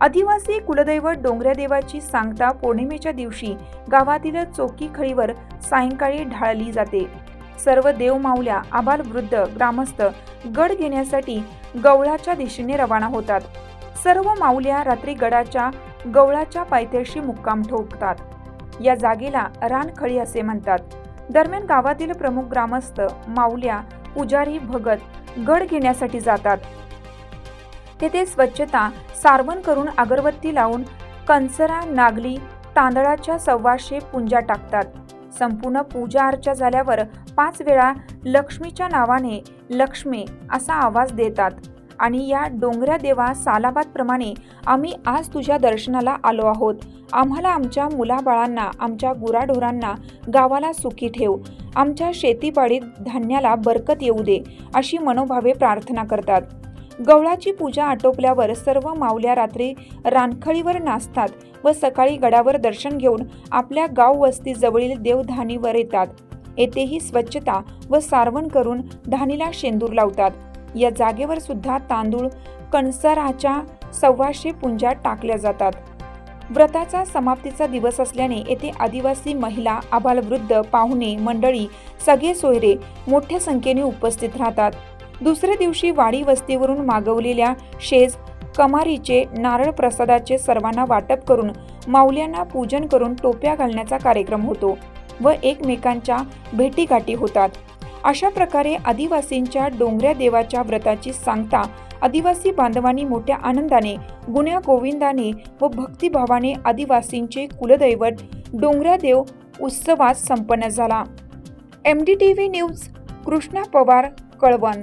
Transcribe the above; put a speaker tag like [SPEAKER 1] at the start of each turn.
[SPEAKER 1] आदिवासी कुलदैवत डोंगऱ्या देवाची सांगता पौर्णिमेच्या दिवशी गावातील चोकी खळीवर सायंकाळी ढाळली जाते. सर्व देवमावल्या आबाल वृद्ध ग्रामस्थ गड घेण्यासाठी गवळाच्या दिशेने रवाना होतात. सर्व माऊल्या रात्री गडाच्या गवळाच्या पायथ्याशी मुक्काम ठोकतात. या जागेला रानखळी असे म्हणतात. दरम्यान गावातील प्रमुख ग्रामस्थ माऊल्या पुजारी भगत गड घेण्यासाठी जातात. तेथे स्वच्छता सारवण करून अगरबत्ती लावून कंसरा नागली तांदळाच्या सव्वाशे पुंजा टाकतात. संपूर्ण पूजा अर्चा झाल्यावर पाच वेळा लक्ष्मीच्या नावाने लक्ष्मी असा आवाज देतात. आणि या डोंगऱ्या देवा सालाबादप्रमाणे आम्ही आज तुझ्या दर्शनाला आलो आहोत. आम्हाला आमच्या मुलाबाळांना आमच्या गुराढोरांना गावाला सुखी ठेव. आमच्या शेतीबाडीत धान्याला बरकत येऊ दे अशी मनोभावे प्रार्थना करतात. गवळाची पूजा आटोपल्यावर सर्व मावल्या रात्री रानखळीवर नाचतात व सकाळी गडावर दर्शन घेऊन आपल्या गाव वस्ती जवळील देवधानीवर येतात. येथेही स्वच्छता व सारवण करून धानीला शेंदूर लावतात. या जागेवर सुद्धा तांदूळ कणसराच्या सव्वाशे पुंजा टाकल्या जातात. व्रताचा समाप्तीचा दिवस असल्याने येथे आदिवासी महिला आबालवृद्ध पाहुणे मंडळी सगळे सोयरे मोठ्या संख्येने उपस्थित राहतात. दुसऱ्या दिवशी वाडी वस्तीवरून मागवलेल्या शेज कमारीचे नारळ प्रसादाचे सर्वांना वाटप करून माऊल्यांना पूजन करून टोप्या घालण्याचा कार्यक्रम होतो व एकमेकांच्या भेटीगाठी होतात. अशा प्रकारे आदिवासींच्या डोंगऱ्या देवाच्या व्रताची सांगता आदिवासी बांधवांनी मोठ्या आनंदाने गुण्या गोविंदाने व भक्तिभावाने आदिवासींचे कुलदैवत डोंगऱ्या देव उत्सवात संपन्न झाला. M D T V news Krishna Pawar Kalwan.